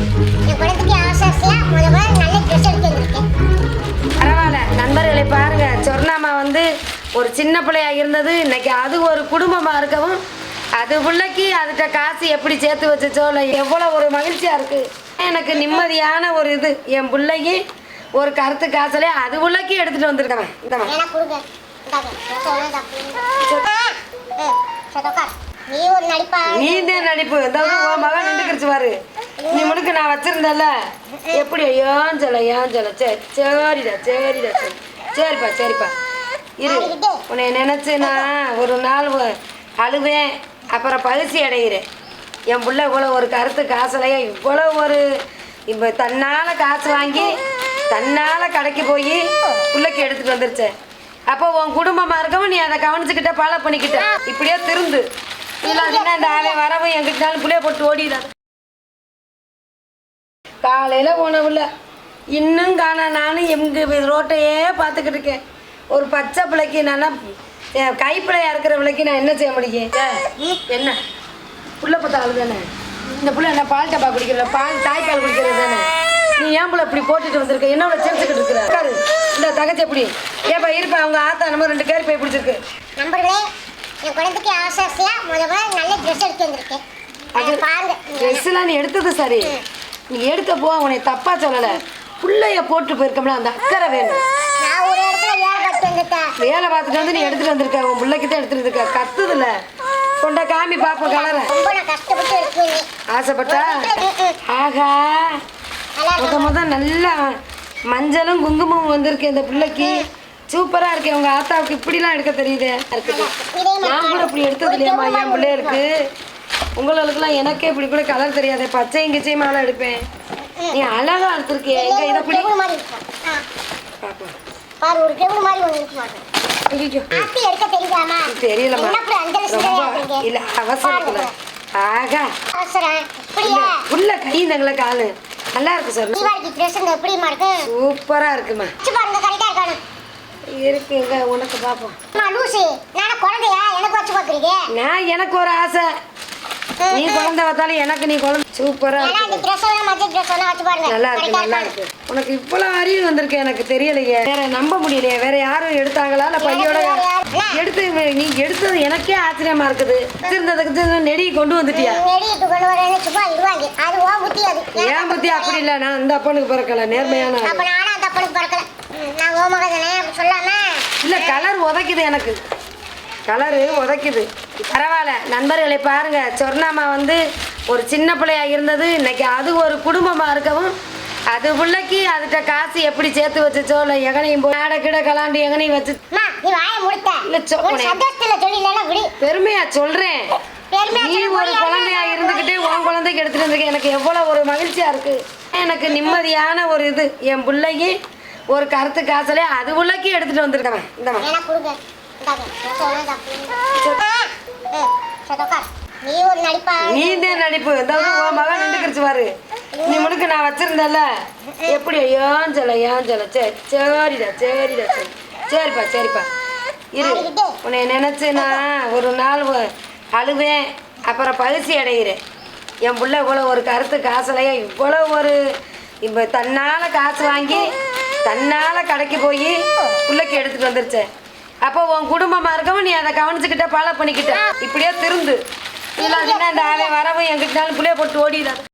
என் குழந்தைக்கு ஆசை ஆசையா முத முதல்ல நல்ல ட்ரெஸ் எடுத்து வந்திருக்கேன். பரவாயில்ல. நண்பர்களை பாருங்க சொர்ணாமா வந்து ஒரு சின்ன பிள்ளையா இருந்தது. இன்னைக்கு அது ஒரு குடும்பமா இருக்கவும் அது பிள்ளைக்கு அதுகிட்ட காசு எப்படி சேர்த்து வச்சுச்சோ இல்லை எவ்வளோ ஒரு மகிழ்ச்சியா இருக்கு. எனக்கு நிம்மதியான ஒரு இது. என் பிள்ளைக்கு ஒரு கருத்து காசுல அது பிள்ளைக்கு எடுத்துட்டு வந்திருக்கவன். உட்கார். நீ ஒரு நடிப்பா. இந்த மகன் நின்றுக்கிடுச்சு பாரு. நீ முடுக்கு நான் வச்சிருந்தேன்ல. எப்படி ஏன் சொல்ல ஏன் சொல்ல சரி சரிடா சரிடா சரி. சரிப்பா சரிப்பா. இரு. உன்னை நினைச்சு நான் ஒரு நாள் அழுவேன். அப்புறம் பகிர்ச்சி அடைகிறேன். என் புள்ள இவ்வளோ ஒரு கருத்து காசுலையா? இவ்வளோ ஒரு இப்போ தன்னால் காசு வாங்கி தன்னால் கடைக்கு போய் பிள்ளைக்கு எடுத்துட்டு வந்துருச்சேன் அப்போ உன் குடும்பமாக இருக்கவும் நீ அதை கவனிச்சுக்கிட்ட ஃபாலோ பண்ணிக்கிட்ட. இப்படியே திருந்து. இல்லாட்டினா இந்த அவன் வரவும் எங்கிட்டாலும் புள்ளைய போட்டு ஓடிடாது காலையில் உணவுல இன்னும் காண நானும் எங்க ரோட்டையே பார்த்துக்கிட்டு இருக்கேன். ஒரு பச்சை பிள்ளைக்கு நான் கைப்பிள்ளையா இருக்கிற பிள்ளைக்கு நான் என்ன செய்ய முடியும்? என்ன? புள்ள பார்த்தா ஆளு தானே? இந்த புள்ள என்ன பால் டப்பா குடிக்கிற பால் தாய்ப்பால் குடிக்கிறது தானே? நீ ஏன் புள்ள இப்படி போட்டுட்டு வந்திருக்க? என்ன இவ்வளோ சிரிச்சுக்கிட்டு இருக்கிற. இந்த தகச்சி எப்படி? ஏப்பா இருப்பா அவங்க ஆத்தா நம்ம ரெண்டு பேர் போய் பிடிச்சிருக்கு. நண்பர்களே என் குழந்தைக்கு ஆசை ஆசையா முத முதல்ல நல்ல ட்ரெஸ் எடுத்து வந்திருக்கேன். பாருங்க. ட்ரெஸ்லாம் நீ எடுத்தது சரி. நீ எடுத்த போ உன்னை தப்பா சொல்லலை. புள்ளைய போட்டு போயிருக்கோம்ல அந்த அக்கறை வேணும். வேலை பார்த்துட்டு வந்து நீ எடுத்துட்டு வந்திருக்க உன் பிள்ளைக்கு தான் எடுத்துட்டு இருக்க கத்துதுல. கொண்ட காமி பாப்போம் கலரை. ஆசைப்பட்டா. ஆகா நல்லா முத முத நல்லா மஞ்சளும் குங்குமமும் வந்திருக்கு இந்த பிள்ளைக்கு. சூப்பரா இருக்கு உங்க ஆத்தாவுக்கு இப்படிலாம் எடுக்க தெரியுது. இருக்குது நான் கூட இப்படி எடுத்தது இல்லையாம்மா என் பிள்ளைகளுக்கு உங்களுக்குலாம் எனக்கே இப்படி கூட கலர் தெரியாது பச்சையும் கிச்சையுமாலாம் எடுப்பேன். நீ அழகா எடுத்திருக்கிய எங்க இதை பிடி. பாரு ஒரு டேபிள் மாதிரி ஒன்று இருக்கு ஐயோ ஆப்பி எடுக்க தெரியுதாமா தெரியலம்மா என்ன ரொம்ப சிந்தனை இல்ல அவசரத்துல ஆகா. அவசரம். இப்படியா உள்ள கை காலு. நல்லா இருக்கு சார். ட்ரெஸ் இந்த எப்படிமா இருக்கு? சூப்பரா இருக்குமா. பாருங்க கரெக்டா இருக்கானு. இருக்குங்க உனக்கு பாப்போம். அம்மா லூசு. நானே குழந்தையா? எனக்கு வச்சு நான் எனக்கு ஒரு ஆசை. நீ குழந்தை பார்த்தாலும் எனக்கு நீ குழந்தை. சூப்பரா நல்லா இருக்கு நல்லா இருக்கு. உனக்கு இவ்வளவு அறிவு வந்திருக்கு எனக்கு தெரியலையே. வேற நம்ப முடியலையே வேற யாரும் எடுத்தாங்களா? இல்ல பையோட? எடுத்து நீ எடுத்தது எனக்கே ஆச்சரியமா இருக்குது. வச்சிருந்ததுக்கு நெடி கொண்டு வந்துட்டியா? ஏன் பத்தி அப்படி இல்ல? நான் இந்த அப்பனுக்கு பிறக்கல நேர்மையான இல்ல கலர் உதைக்குது எனக்கு. கலரு உதைக்குது. பரவாயில்ல. நண்பர்களை பாருங்க. சொர்ணாமா வந்து ஒரு சின்ன பிள்ளையா இருந்தது. இன்னைக்கு அது ஒரு குடும்பமா இருக்கவும் அது பிள்ளைக்கு அதுகிட்ட காசு எப்படி சேர்த்து வச்சுச்சோ இல்லை எகனையும் போய் ஆட கிட கலாண்டு எகனையும் வச்சு பெருமையா சொல்றேன். நீ ஒரு. குழந்தையா இருந்துகிட்டே உன் குழந்தைக்கு எடுத்துட்டு வந்திருக்க. எனக்கு எவ்வளவு ஒரு மகிழ்ச்சியா இருக்கு. எனக்கு நிம்மதியான ஒரு இது. என் பிள்ளைக்கு ஒரு கருத்து காசுல அது பிள்ளைக்கு எடுத்துட்டு வந்திருக்கவன். இந்தவன். நீ தான் நடிப்பு? இந்த உன் மகன் நின்றுக்கிடுச்சு பாரு. நீ முடுக்கு நான் வச்சிருந்தேன்ல. எப்படி? ஏன் சொல்ல ஏன் சொல்ல. சரி சரிடா சரிடா சரி சரிப்பா சரிப்பா. இரு. உன்னை நினைச்சு நான் ஒரு நாள் அழுவேன். அப்புறம் பகிர்ச்சி அடைகிறேன். என் புள்ள இவ்வளோ ஒரு கருத்து காசுலையா? இவ்வளோ ஒரு இப்போ தன்னால் காசு வாங்கி தன்னால் கடைக்கு போய் பிள்ளைக்கு எடுத்துட்டு வந்துருச்சேன். அப்போ உன் குடும்பமாக இருக்கவும் நீ அதை கவனிச்சுக்கிட்ட ஃபாலோ பண்ணிக்கிட்ட. இப்படியே திருந்து. இல்லாட்டினா இந்த அவன் வரவும் எங்கிட்டாலும் புள்ளைய போட்டு ஓடிடாது.